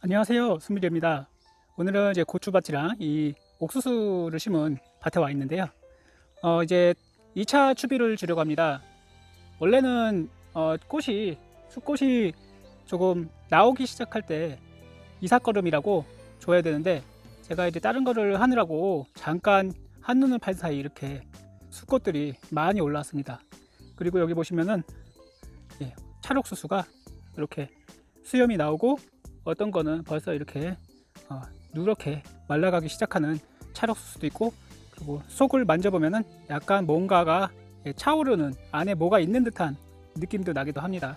안녕하세요. 수미래입니다. 오늘은 이제 고추밭이랑 이 옥수수를 심은 밭에 와 있는데요. 어, 이제 2차 추비를 주려고 합니다. 원래는 어, 꽃이 숫꽃이 조금 나오기 시작할 때 이삭걸음이라고 줘야 되는데 제가 이제 다른 거를 하느라고 잠깐 한눈을 팔 사이 이렇게 숫꽃들이 많이 올라왔습니다. 그리고 여기 보시면은 예, 찰옥수수가 이렇게 수염이 나오고 어떤 거는 벌써 이렇게 어, 누렇게 말라가기 시작하는 찰옥수수도 있고 그리고 속을 만져보면은 약간 뭔가가 예, 차오르는 안에 뭐가 있는 듯한 느낌도 나기도 합니다.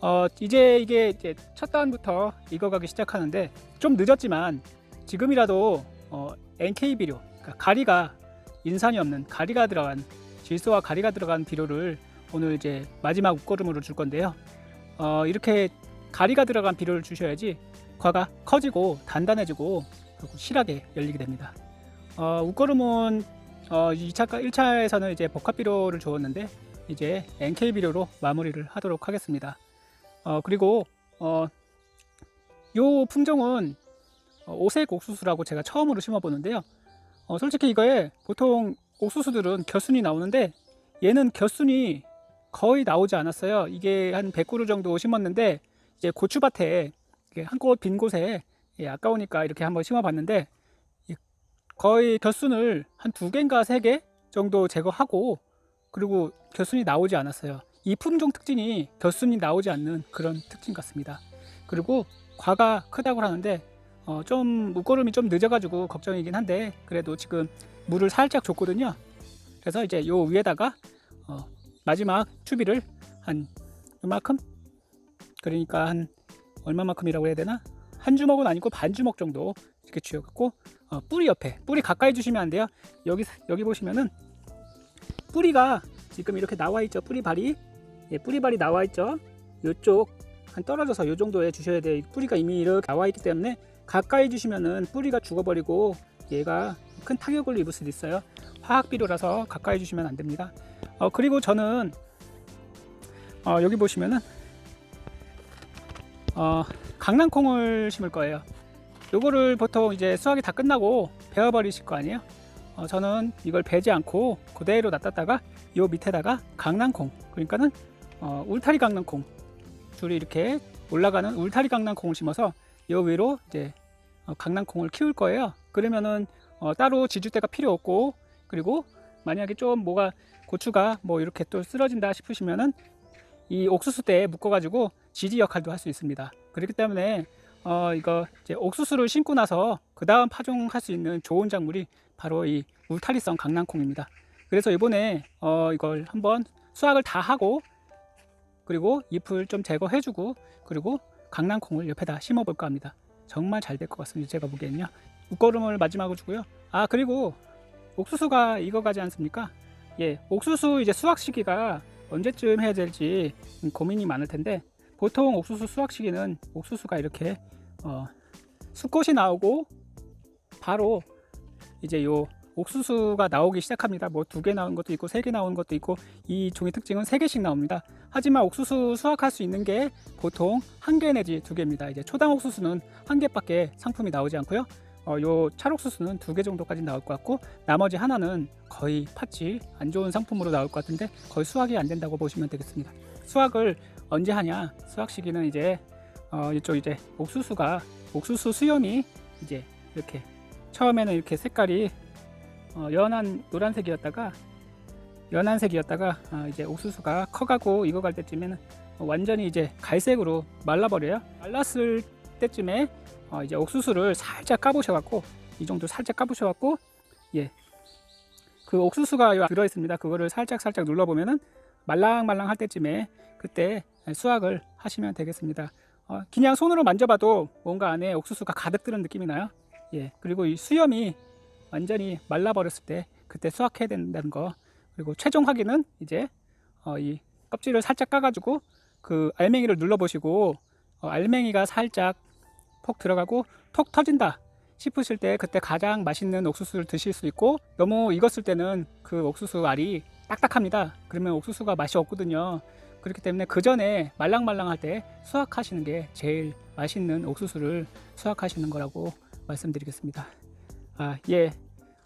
어, 이제 이게 이제 첫 단부터 익어가기 시작하는데 좀 늦었지만 지금이라도 어, NK 비료, 그러니까 가리가 인산이 없는 가리가 들어간 질소와 가리가 들어간 비료를 오늘 이제 마지막 웃거름으로 줄 건데요. 어, 이렇게 가리가 들어간 비료를 주셔야지 과가 커지고 단단해지고 실하게 열리게 됩니다. 어, 웃거름은 어, 2차, 1차에서는 이제 복합 비료를 주었는데 이제 NK 비료로 마무리를 하도록 하겠습니다. 어, 그리고 어, 요 품종은 어, 오색 옥수수라고 제가 처음으로 심어보는데요. 어, 솔직히 이거에 보통 옥수수들은 겨순이 나오는데 얘는 겨순이 거의 나오지 않았어요. 이게 한 100그루 정도 심었는데 이제 고추밭에 한곳빈 곳에 예, 아까우니까 이렇게 한번 심어봤는데 이 거의 겨순을 한 두 개인가 세 개 정도 제거하고 그리고 겨순이 나오지 않았어요. 이 품종 특징이 겨순이 나오지 않는 그런 특징 같습니다. 그리고 과가 크다고 하는데 어, 좀 무거름이 좀 늦어가지고 걱정이긴 한데 그래도 지금 물을 살짝 줬거든요. 그래서 이제 요 위에다가 어, 마지막 추비를 한 이만큼 그러니까 한 얼마만큼이라고 해야 되나? 한 주먹은 아니고 반 주먹 정도 이렇게 쥐어갖고 어, 뿌리 옆에 뿌리 가까이 주시면 안 돼요. 여기 여기 보시면은 뿌리가 지금 이렇게 나와 있죠? 뿌리발이? 예, 뿌리발이 나와 있죠? 요쪽 한 떨어져서 요 정도에 주셔야 돼요. 뿌리가 이미 이렇게 나와 있기 때문에 가까이 주시면은 뿌리가 죽어버리고 얘가 큰 타격을 입을 수도 있어요. 화학 비료라서 가까이 주시면 안 됩니다. 어, 그리고 저는 어, 여기 보시면은 어, 강낭콩을 심을 거예요. 요거를 보통 이제 수확이 다 끝나고 베어버리실 거 아니에요? 어, 저는 이걸 베지 않고 그대로 놔뒀다가 요 밑에다가 강낭콩 그러니까는 어, 울타리 강낭콩 줄이 이렇게 올라가는 울타리 강낭콩을 심어서 요 위로 이제 어, 강낭콩을 키울 거예요. 그러면은 어, 따로 지주대가 필요 없고 그리고 만약에 좀 뭐가 고추가 뭐 이렇게 또 쓰러진다 싶으시면은 이 옥수수 때에 묶어가지고 지지 역할도 할 수 있습니다. 그렇기 때문에 어 이거 이제 옥수수를 심고 나서 그 다음 파종할 수 있는 좋은 작물이 바로 이 울타리성 강낭콩입니다. 그래서 이번에 어 이걸 한번 수확을 다 하고 그리고 잎을 좀 제거해주고 그리고 강낭콩을 옆에다 심어볼까 합니다. 정말 잘 될 것 같습니다. 제가 보기엔요. 웃거름을 마지막으로 주고요. 아 그리고 옥수수가 익어가지 않습니까? 예, 옥수수 이제 수확 시기가 언제쯤 해야 될지 고민이 많을 텐데 보통 옥수수 수확 시기는 옥수수가 이렇게 어, 수꽃이 나오고 바로 이제 요 옥수수가 나오기 시작합니다. 뭐 두 개 나온 것도 있고 세 개 나온 것도 있고 이 종의 특징은 세 개씩 나옵니다. 하지만 옥수수 수확할 수 있는 게 보통 한 개 내지 두 개입니다. 이제 초당 옥수수는 한 개밖에 상품이 나오지 않고요. 어, 요 찰옥수수는 두 개 정도까지 나올 것 같고 나머지 하나는 거의 팥이 안 좋은 상품으로 나올 것 같은데 거의 수확이 안 된다고 보시면 되겠습니다. 수확을 언제 하냐? 수확 시기는 이제 어, 이쪽 이제 옥수수가 옥수수 수염이 이제 이렇게 처음에는 이렇게 색깔이 어, 연한 노란색이었다가 연한색이었다가 어, 이제 옥수수가 커가고 익어갈 때쯤에는 완전히 이제 갈색으로 말라버려요. 말랐을 때쯤에 어, 이제 옥수수를 살짝 까보셔갖고 이 정도 살짝 까보셔갖고 예. 그 옥수수가 들어 있습니다. 그거를 살짝 살짝 눌러 보면은 말랑말랑 할 때쯤에 그때 수확을 하시면 되겠습니다. 어, 그냥 손으로 만져봐도 뭔가 안에 옥수수가 가득 들은 느낌이 나요. 예. 그리고 이 수염이 완전히 말라버렸을 때 그때 수확해야 된다는 거. 그리고 최종 확인은 이제 어, 이 껍질을 살짝 까가지고 그 알맹이를 눌러보시고 어, 알맹이가 살짝 폭 들어가고 톡 터진다 싶으실 때 그때 가장 맛있는 옥수수를 드실 수 있고 너무 익었을 때는 그 옥수수 알이 딱딱합니다. 그러면 옥수수가 맛이 없거든요. 그렇기 때문에 그 전에 말랑말랑할 때 수확하시는 게 제일 맛있는 옥수수를 수확하시는 거라고 말씀드리겠습니다. 아, 예.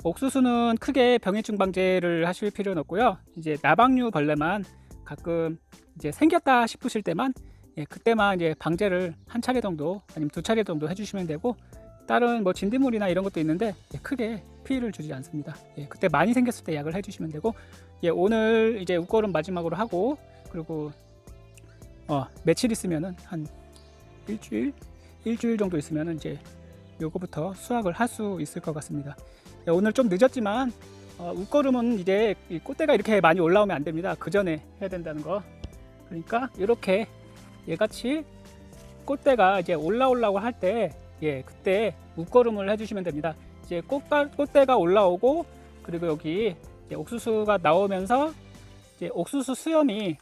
옥수수는 크게 병해충 방제를 하실 필요는 없고요. 이제 나방류 벌레만 가끔 이제 생겼다 싶으실 때만 예, 그때만 이제 방제를 한 차례 정도 아니면 두 차례 정도 해주시면 되고 다른 뭐 진딧물이나 이런 것도 있는데 예, 크게 피해를 주지 않습니다. 예, 그때 많이 생겼을 때 약을 해주시면 되고 예, 오늘 이제 웃걸음 마지막으로 하고 그리고 어, 며칠 있으면은 한 일주일 일주일 정도 있으면은 이제 요거부터 수확을 할 수 있을 것 같습니다. 예, 오늘 좀 늦었지만 어, 웃걸음은 이제 이 꽃대가 이렇게 많이 올라오면 안 됩니다. 그 전에 해야 된다는 거. 그러니까 이렇게 얘같이 꽃대가 이제 올라오려고 할 때, 예, 그때 웃걸음을 해주시면 됩니다. 이제 꽃가, 꽃대가 올라오고 그리고 여기 옥수수가 나오면서 이제 옥수수 수염이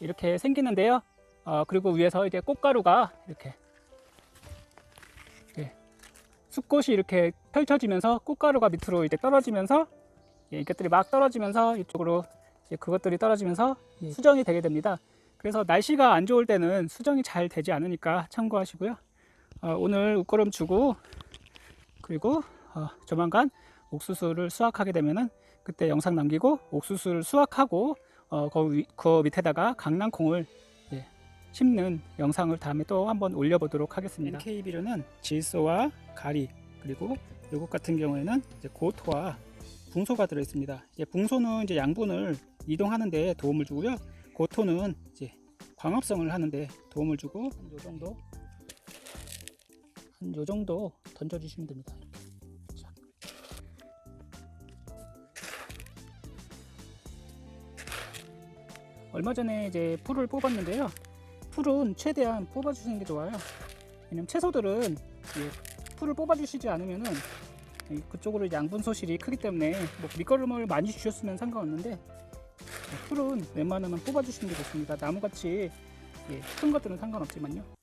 이렇게 생기는데요. 어, 그리고 위에서 이제 꽃가루가 이렇게 예, 숲꽃이 이렇게 펼쳐지면서 꽃가루가 밑으로 이제 떨어지면서 예, 이것들이 막 떨어지면서 이쪽으로 이제 그것들이 떨어지면서 예, 수정이 되게 됩니다. 그래서 날씨가 안 좋을 때는 수정이 잘 되지 않으니까 참고하시고요. 어, 오늘 웃거름 주고 그리고 어, 조만간 옥수수를 수확하게 되면은 그때 영상 남기고 옥수수를 수확하고 어, 그, 위- 그 밑에다가 강낭콩을 예, 심는 영상을 다음에 또 한번 올려보도록 하겠습니다. 비료는 질소와 가리 그리고 요것 같은 경우에는 고토와 붕소가 들어 있습니다. 이제 붕소는 이제 양분을 이동하는 데 도움을 주고요. 고토는 이제 광합성을 하는데 도움을 주고 한요 정도 한 요 정도 던져 주시면 됩니다. 얼마 전에 이제 풀을 뽑았는데요. 풀은 최대한 뽑아 주시는 게 좋아요. 왜냐면 채소들은 이 풀을 뽑아 주시지 않으면은 이 그쪽으로 양분 소실이 크기 때문에 뭐 밑거름을 많이 주셨으면 상관없는데 풀은 웬만하면 뽑아주시는 게 좋습니다. 나무같이 예, 큰 것들은 상관없지만요.